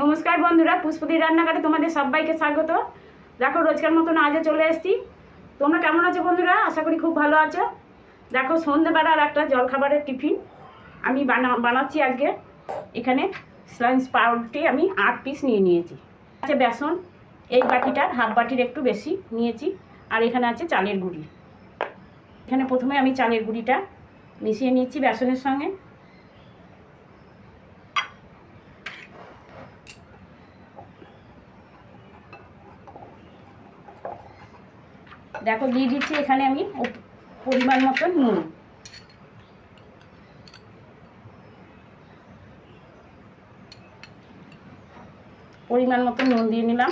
নমস্কার বন্ধুরা পুষ্পদি রান্নাঘাটে তোমাদের সবাইকে স্বাগত। দেখো, রোজকার মতন আজও চলে এসেছি। তোমরা কেমন আছো বন্ধুরা? আশা করি খুব ভালো আছো। দেখো সন্ধ্যেবেলার একটা জলখাবারের টিফিন আমি বানা, বানাচ্ছি আজকে। এখানে স্লাইস পাউরুটি আমি আট পিস নিয়ে নিয়েছি। আছে বেসন, এই বাটিটার হাফ বাটির একটু বেশি নিয়েছি। আর এখানে আছে চালের গুঁড়ি। এখানে প্রথমে আমি চালের গুঁড়িটা মিশিয়ে নিচ্ছি বেসনের সঙ্গে। দেখো দিয়ে দিচ্ছি এখানে আমি পরিমাণ মতো নুন। পরিমাণ মতো নুন দিয়ে নিলাম।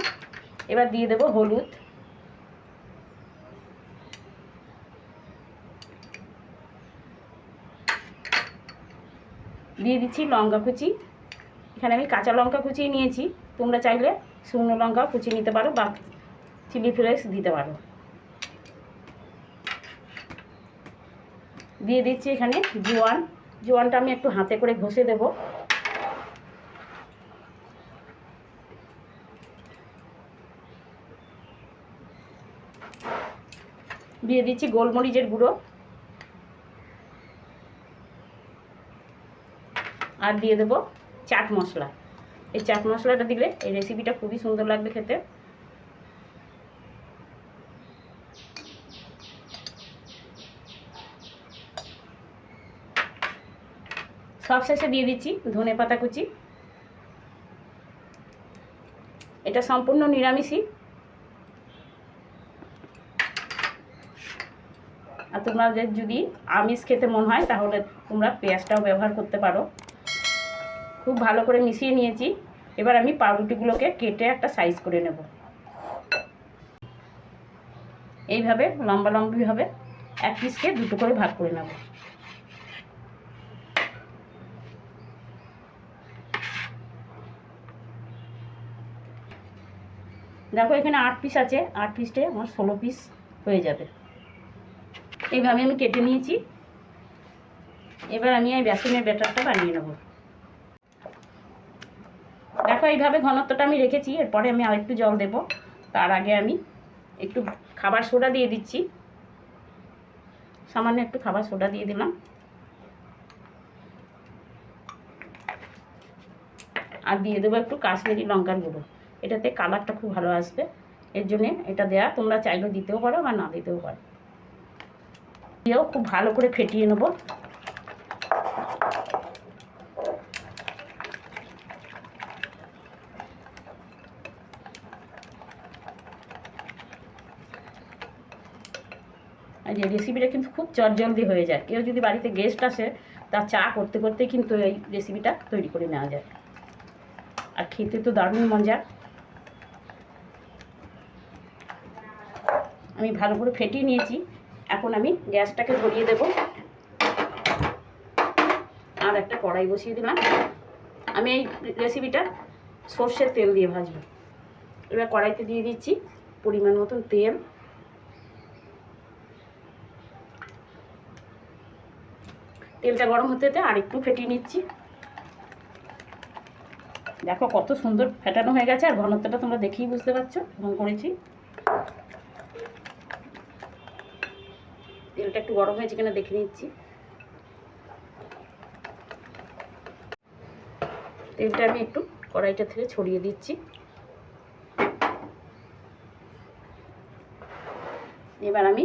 এবার দিয়ে দেবো হলুদ। দিয়ে দিচ্ছি লঙ্কা কুচি। এখানে আমি কাঁচা লঙ্কা কুচিয়ে নিয়েছি। তোমরা চাইলে শুকনো লঙ্কা কুচি নিতে পারো বা চিলি ফ্লেক্স দিতে পারো। দিয়ে দিচ্ছি এখানে জোয়ান। জোয়ানটা আমি একটু হাতে করে ঘষে দেব। দিয়ে দিচ্ছি গোলমরিচের গুঁড়ো। আর দিয়ে দেবো চাট মশলা। এই চাট মশলাটা দিলে এই রেসিপিটা খুবই সুন্দর লাগবে খেতে। সব শেষে দিয়ে দিচ্ছি ধনে পাতা কুচি। এটা সম্পূর্ণ নিরামিষই। আর তোমাদের যদি আমিষ খেতে মন হয়, তাহলে তোমরা পেঁয়াজটাও ব্যবহার করতে পারো। খুব ভালো করে মিশিয়ে নিয়েছি। এবার আমি পাউরুটিগুলোকে কেটে একটা সাইজ করে নেব। এইভাবে লম্বা লম্বিভাবে এক পিসকে দুটো করে ভাগ করে নেব। দেখো এখানে আট পিস আছে, আট পিসটে আমার ষোলো পিস হয়ে যাবে। এইভাবে আমি কেটে নিয়েছি। এবার আমি এই বেসনের ব্যাটারটা বানিয়ে নেব। দেখো এইভাবে ঘনত্বটা আমি রেখেছি, এরপরে আমি আরেকটু জল দেব। তার আগে আমি একটু খাবার সোডা দিয়ে দিচ্ছি। সামান্য একটু খাবার সোডা দিয়ে দিলাম। আর দিয়ে দেবো একটু কাশ্মীরি লঙ্কার গুঁড়ো। এটাতে কালারটা খুব ভালো আসবে। এর জন্যে এটা দেয়া, তোমরা চাইলে দিতেও পারো বা না দিতেও পারো। দিয়েও খুব ভালো করে ফেটিয়ে নেব। এই রেসিপিটা কিন্তু খুব চটজলদি হয়ে যায়। কেউ যদি বাড়িতে গেস্ট আসে তা চা করতে করতে কিন্তু এই রেসিপিটা তৈরি করে নেওয়া যায়। আর খেতে তো দারুণ মজা। আমি ভালো করে ফেটিয়ে নিয়েছি। এখন আমি গ্যাসটাকে ধরিয়ে দেব। আর একটা কড়াই বসিয়ে দিলাম। আমি এই রেসিপিটা সর্ষের তেল দিয়ে ভাজবো। এবার কড়াইতে দিয়ে দিচ্ছি পরিমাণ মতন তেল। তেলটা গরম হতে হতে আর একটু ফেটিয়ে নিচ্ছি। দেখো কত সুন্দর ফেটানো হয়ে গেছে, আর ঘনত্বটা তোমরা দেখেই বুঝতে পারছ, কেমন করেছি তেলটা একটু গরম হয়েছে কিনা দেখে নিচ্ছি। তেলটা আমি একটু কড়াইটা থেকে ছড়িয়ে দিচ্ছি। এবার আমি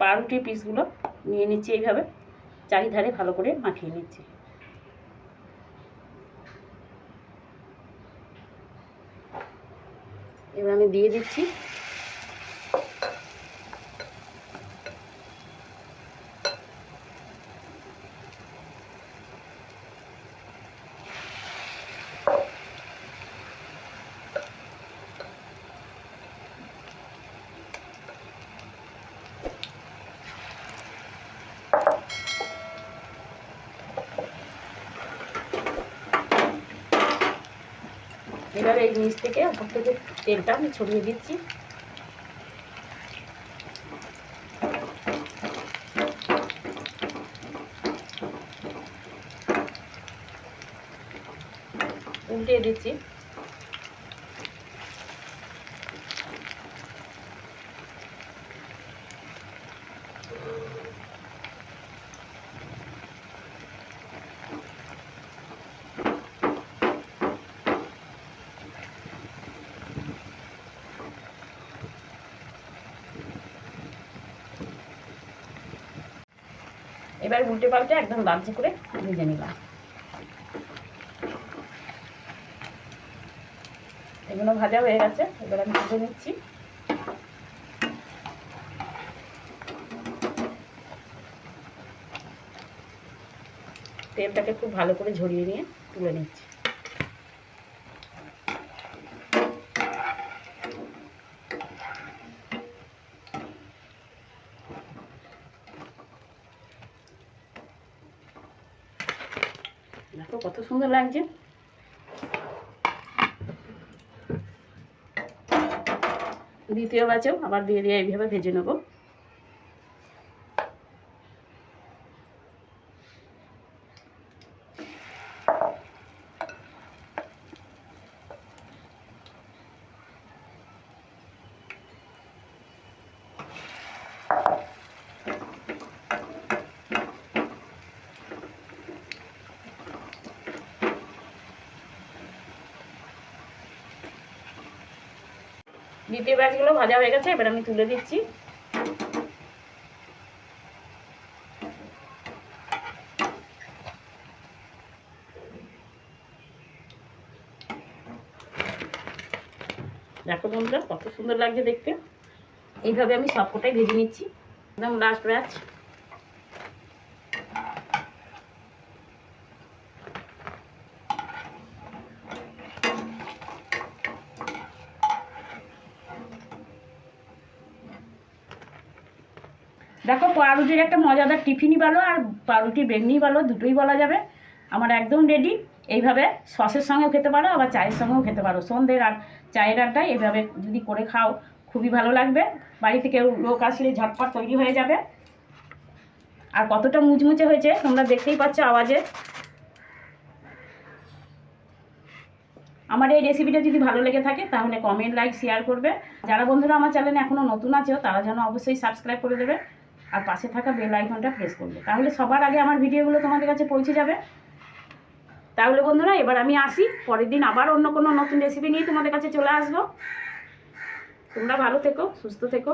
পাউরুটির পিসগুলো নিয়ে নিচ্ছি এইভাবে, চারিধারে ভালো করে মাখিয়ে নিচ্ছি। এবার আমি দিয়ে দিচ্ছি এবার এই নিচ থেকে ওপর থেকে তেলটা আমি ছড়িয়ে দিচ্ছি। উল্টে দিচ্ছি। এবার উল্টে পাল্টে একদম লালচে করে ভেজে নিলাম। এগুলো ভাজা হয়ে গেছে, এবার আমি ভেজে নিচ্ছি। তেলটাকে খুব ভালো করে ঝরিয়ে নিয়ে তুলে নিচ্ছি। দেখো কত সুন্দর লাগছে। দ্বিতীয় বাচেও আবার দিয়ে দিয়ে এইভাবে ভেজে নেব। দ্বিতীয় ব্যাচগুলো ভাজা হয়ে গেছে, এবার আমি তুলে দিচ্ছি। দেখো বন্ধুরা, কত সুন্দর লাগছে দেখতে। এইভাবে আমি সবকটাই ভেজে নিচ্ছি। একদম লাস্ট ব্যাচ দেখো, পাউরুটির একটা মজাদার টিফিনই বলো আর পাউরুটির বেগনি বলো, দুটোই বলা যাবে। আমার একদম রেডি এইভাবে সসের সঙ্গেও খেতে পারো, আবার চায়ের সঙ্গেও খেতে পারো। সন্ধ্যের আর চায়ের আড্ডায় এভাবে যদি করে খাও, খুবই ভালো লাগবে। বাড়িতে কেউ লোক আসলে ঝটপট তৈরি হয়ে যাবে। আর কতটা মুচমুচে হয়েছে, তোমরা দেখতেই পাচ্ছ আওয়াজে। আমার এই রেসিপিটা যদি ভালো লেগে থাকে, তাহলে কমেন্ট লাইক শেয়ার করবে। যারা বন্ধুরা আমার চ্যানেলে এখনও নতুন আছো, তারা যেন অবশ্যই সাবস্ক্রাইব করে দেবে। আর পাশে থাকা বেল আইকনটা প্রেস করবে। তাহলে সবার আগে আমার ভিডিওগুলো তোমাদের কাছে পৌঁছে যাবে। তাহলে বন্ধুরা, এবার আমি আসি। পরের দিন আবার অন্য কোনো নতুন রেসিপি নিয়ে তোমাদের কাছে চলে আসব। তোমরা ভালো থেকো, সুস্থ থেকো।